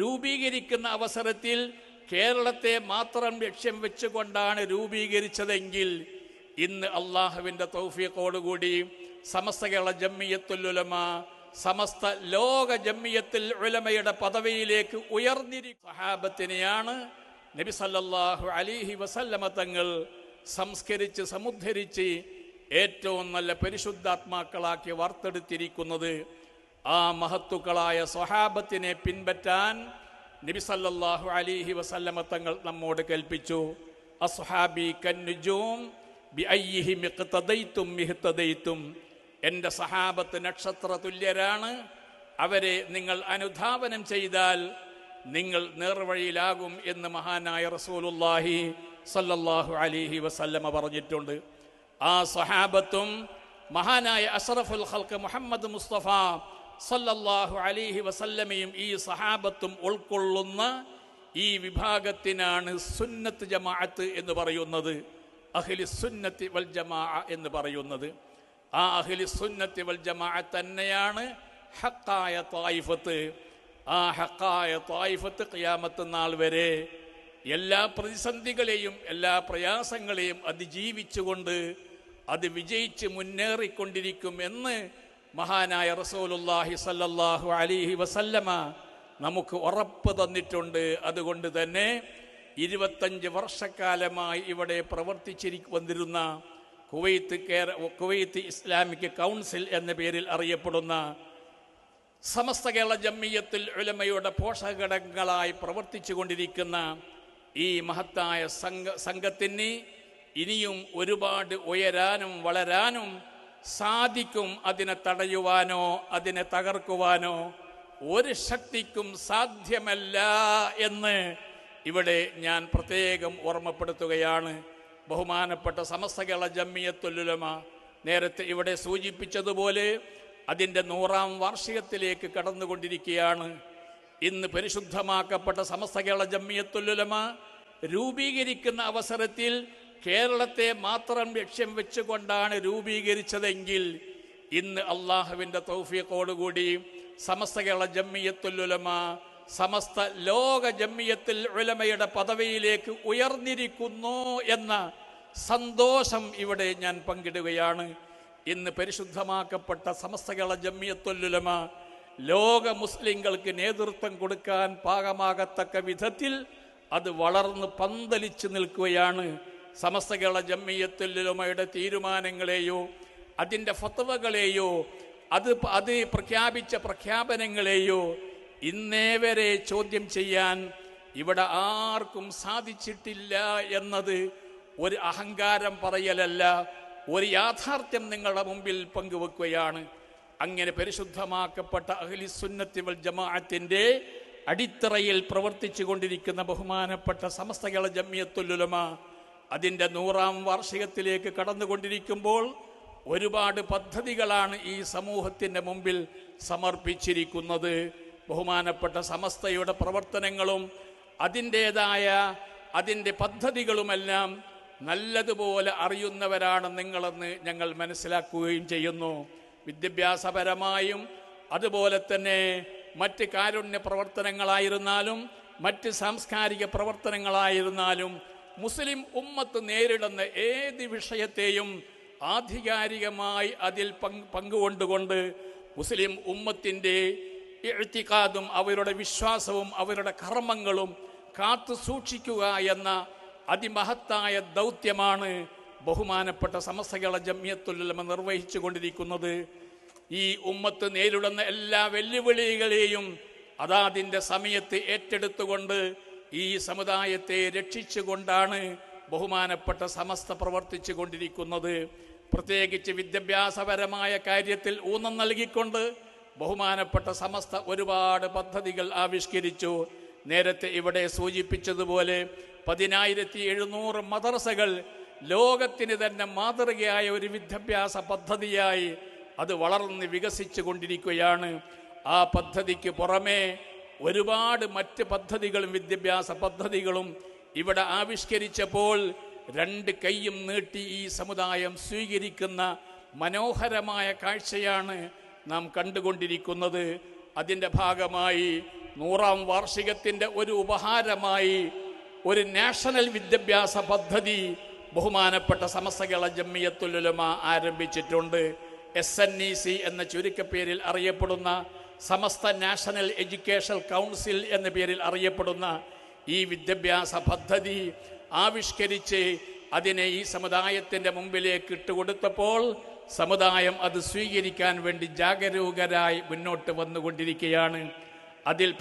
രൂപീകരിക്കുന്ന അവസരത്തിൽ കേരളത്തെ മാത്രം ലക്ഷ്യം വെച്ചുകൊണ്ടാണ് രൂപീകരിച്ചതെങ്കിൽ ഇന്ന് അള്ളാഹുവിന്റെ തൗഫീഖോടുകൂടി സമസ്ത കേരള ജമ്മിയത്തുലുലമ സമസ്ത ലോക ജമ്മിയത്തിൽ ഉലമയുടെ പദവിയിലേക്ക് ഉയർന്നിരിക്കുന്ന സഹാബത്തിനെയാണ് നബി സല്ലല്ലാഹു അലിഹി വസല്ലമ തങ്ങൾ സംസ്കരിച്ച് സമുദ്ധരിച്ച് ഏറ്റവും നല്ല പരിശുദ്ധാത്മാക്കളാക്കി വാർത്തെടുത്തിരിക്കുന്നത്. ആ മഹത്തുക്കളായ സ്വഹാബത്തിനെ പിൻപറ്റാൻ നബി സല്ലല്ലാഹു അലിഹി വസല്ലമ തങ്ങൾ നമ്മോട് കൽപ്പിച്ചു. അസ്ഹാബി കന്നുജൂം ബി അയ്യിഹി മിഖ്തദൈതും മിഹ്തദൈതും. എന്റെ സഹാബത്ത് നക്ഷത്ര തുല്യരാണ് അവരെ നിങ്ങൾ അനുധാവനം ചെയ്താൽ നിങ്ങൾ നേർവഴിയിലാകും എന്ന് മഹാനായ റസൂലുല്ലാഹി സല്ലല്ലാഹു അലിഹി വസല്ലമ പറഞ്ഞിട്ടുണ്ട്. ആ സഹാബത്തും മഹാനായ അഷറഫുൽ ഖൽക്ക് മുഹമ്മദ് മുസ്തഫ സല്ലല്ലാഹു അലിഹി വസല്ലമയും ഈ സഹാബത്തും ഉൾക്കൊള്ളുന്ന ഈ വിഭാഗത്തിനാണ് സുന്നത്ത് ജമാഅത്ത് എന്ന് പറയുന്നത്. അഖിലി സുന്നത്തി വൽ ജമാ എന്ന് പറയുന്നത്. ആ അഖിലി സുന്നത്തി വൽ ജമാ തന്നെയാണ് ഹക്കായ തായിഫത്ത് ആ ഹക്കായ തായിഫത്ത് ഖിയാമത്ത് നാൾ വരെ എല്ലാ പ്രതിസന്ധികളെയും എല്ലാ പ്രയാസങ്ങളെയും അതിജീവിച്ചുകൊണ്ട് അത് വിജയിച്ച് മുന്നേറിക്കൊണ്ടിരിക്കും എന്ന് മഹാനായ റസൂലുല്ലാഹി സല്ലല്ലാഹു അലിഹി വസല്ലമ നമുക്ക് ഉറപ്പ് തന്നിട്ടുണ്ട്. അതുകൊണ്ട് തന്നെ ഇരുപത്തഞ്ച് വർഷക്കാലമായി ഇവിടെ പ്രവർത്തിച്ചിരി വന്നിരുന്ന കുവൈത്ത് കേര കുവൈത്ത് ഇസ്ലാമിക് കൗൺസിൽ എന്ന പേരിൽ അറിയപ്പെടുന്ന സമസ്ത കേരള ജമ്മിയത്തിൽ ഉലമയുടെ പോഷകഘടകങ്ങളായി പ്രവർത്തിച്ചു കൊണ്ടിരിക്കുന്ന ഈ മഹത്തായ സംഘ സംഘത്തിന് ഇനിയും ഒരുപാട് ഉയരാനും വളരാനും സാധിക്കും അതിനെ തടയുവാനോ അതിനെ തകർക്കുവാനോ. ഒരു ശക്തിക്കും സാധ്യമല്ല എന്ന് ഇവിടെ ഞാൻ പ്രത്യേകം ഓർമ്മപ്പെടുത്തുകയാണ്. ബഹുമാനപ്പെട്ട സമസ്ത കേരള ജമ്മിയത്തുലുലമ നേരത്തെ ഇവിടെ സൂചിപ്പിച്ചതുപോലെ അതിന്റെ നൂറാം വാർഷികത്തിലേക്ക് കടന്നുകൊണ്ടിരിക്കുകയാണ്. ഇന്ന് പരിശുദ്ധമാക്കപ്പെട്ട സമസ്ത കേരള ജമ്മിയത്തുലുലമ രൂപീകരിക്കുന്ന അവസരത്തിൽ കേരളത്തെ മാത്രം ലക്ഷ്യം വെച്ചുകൊണ്ടാണ് രൂപീകരിച്ചതെങ്കിൽ ഇന്ന് അള്ളാഹുവിന്റെ തൗഫീഖോടുകൂടി സമസ്ത കേരള ജമ്മിയത്തുലുലമ സമസ്ത ലോക ജമ്മിയത്തിൽ ഉലമയുടെ പദവിയിലേക്ക് ഉയർന്നിരിക്കുന്നു എന്ന സന്തോഷം ഇവിടെ ഞാൻ പങ്കിടുകയാണ്. ഇന്ന് പരിശുദ്ധമാക്കപ്പെട്ട സമസ്ത കേരള ജമ്മിയത്തുലുലമ ലോക മുസ്ലിങ്ങൾക്ക് നേതൃത്വം കൊടുക്കാൻ പാകമാകത്തക്ക വിധത്തിൽ അത് വളർന്ന് പന്തലിച്ചു നിൽക്കുകയാണ്. സമസ്ത കേരള ജമ്മിയത്തുലുമയുടെ തീരുമാനങ്ങളെയോ അതിന്റെ ഫത്തവകളെയോ അത് അത് പ്രഖ്യാപിച്ച പ്രഖ്യാപനങ്ങളെയോ ഇന്നേ വരെ ചോദ്യം ചെയ്യാൻ ഇവിടെ ആർക്കും സാധിച്ചിട്ടില്ല എന്നത് ഒരു അഹങ്കാരം പറയലല്ല ഒരു യാഥാർത്ഥ്യം നിങ്ങളുടെ മുമ്പിൽ പങ്കുവെക്കുകയാണ്. അങ്ങനെ പരിശുദ്ധമാക്കപ്പെട്ട അഹ്ലി സുന്നത്തി വൽ ജമാഅത്തിന്റെ അടിത്തറയിൽ പ്രവർത്തിച്ചു കൊണ്ടിരിക്കുന്ന ബഹുമാനപ്പെട്ട സമസ്തകള ജമ്മിയത്തുലുലമ അതിന്റെ നൂറാം വാർഷികത്തിലേക്ക് കടന്നുകൊണ്ടിരിക്കുമ്പോൾ ഒരുപാട് പദ്ധതികളാണ് ഈ സമൂഹത്തിന്റെ മുമ്പിൽ സമർപ്പിച്ചിരിക്കുന്നത്. ബഹുമാനപ്പെട്ട സമസ്തയുടെ പ്രവർത്തനങ്ങളും അതിന്റേതായ അതിന്റെ പദ്ധതികളുമെല്ലാം നല്ലതുപോലെ അറിയുന്നവരാണ് നിങ്ങളെന്ന് ഞങ്ങൾ മനസ്സിലാക്കുകയും ചെയ്യുന്നു. വിദ്യാഭ്യാസപരമായും അതുപോലെ തന്നെ മറ്റ് കാരുണ്യ പ്രവർത്തനങ്ങളായിരുന്നാലും മറ്റ് സാംസ്കാരിക പ്രവർത്തനങ്ങളായിരുന്നാലും മുസ്ലിം ഉമ്മത്ത് നേരിടുന്ന ഏത് വിഷയത്തെയും ആധികാരികമായി അതിൽ പങ് പങ്കുകൊണ്ടുകൊണ്ട് മുസ്ലിം ഉമ്മത്തിന്റെ എഴുത്തിക്കാതും അവരുടെ വിശ്വാസവും അവരുടെ കർമ്മങ്ങളും കാത്തു സൂക്ഷിക്കുക എന്ന അതിമഹത്തായ ദൗത്യമാണ് ബഹുമാനപ്പെട്ട സമസ്തകള ജമ്യത്തുല്ലമ നിർവഹിച്ചു കൊണ്ടിരിക്കുന്നത്. ഈ ഉമ്മത്ത് നേരിടുന്ന എല്ലാ വെല്ലുവിളികളെയും അതാതിന്റെ സമയത്ത് ഏറ്റെടുത്തുകൊണ്ട് ഈ സമുദായത്തെ രക്ഷിച്ചുകൊണ്ടാണ് ബഹുമാനപ്പെട്ട സമസ്ത പ്രവർത്തിച്ചു കൊണ്ടിരിക്കുന്നത് പ്രത്യേകിച്ച് വിദ്യാഭ്യാസപരമായ കാര്യത്തിൽ ഊന്നം നൽകിക്കൊണ്ട് ബഹുമാനപ്പെട്ട സമസ്ത ഒരുപാട് പദ്ധതികൾ ആവിഷ്കരിച്ചു. നേരത്തെ ഇവിടെ സൂചിപ്പിച്ചതുപോലെ പതിനായിരത്തി എഴുന്നൂറ് മദർസകൾ ലോകത്തിന് തന്നെ മാതൃകയായ ഒരു വിദ്യാഭ്യാസ പദ്ധതിയായി അത് വളർന്ന് വികസിച്ചു കൊണ്ടിരിക്കുകയാണ് ആ പദ്ധതിക്ക് പുറമേ ഒരുപാട് മറ്റ് പദ്ധതികളും വിദ്യാഭ്യാസ പദ്ധതികളും ഇവിടെ ആവിഷ്കരിച്ചപ്പോൾ രണ്ട് കൈയും നീട്ടി ഈ സമുദായം സ്വീകരിക്കുന്ന മനോഹരമായ കാഴ്ചയാണ് നാം കണ്ടുകൊണ്ടിരിക്കുന്നത്. അതിന്റെ ഭാഗമായി നൂറാം വാർഷികത്തിന്റെ ഒരു ഉപഹാരമായി ഒരു നാഷണൽ വിദ്യാഭ്യാസ പദ്ധതി ബഹുമാനപ്പെട്ട സമസ്തകള ജമ്മിയത്തുലുലമ ആരംഭിച്ചിട്ടുണ്ട്. എസ് എൻ ഇ സി എന്ന ചുരുക്കപ്പേരിൽ അറിയപ്പെടുന്ന സമസ്ത നാഷണൽ എഡ്യൂക്കേഷൻ കൗൺസിൽ എന്ന പേരിൽ അറിയപ്പെടുന്ന ഈ വിദ്യാഭ്യാസ പദ്ധതി ആവിഷ്കരിച്ച് അതിനെ ഈ സമുദായത്തിന്റെ മുമ്പിലേക്ക് ഇട്ടുകൊടുത്തപ്പോൾ സമുദായം അത് സ്വീകരിക്കാൻ വേണ്ടി ജാഗരൂകരായി മുന്നോട്ട് വന്നുകൊണ്ടിരിക്കുകയാണ്. അതിൽ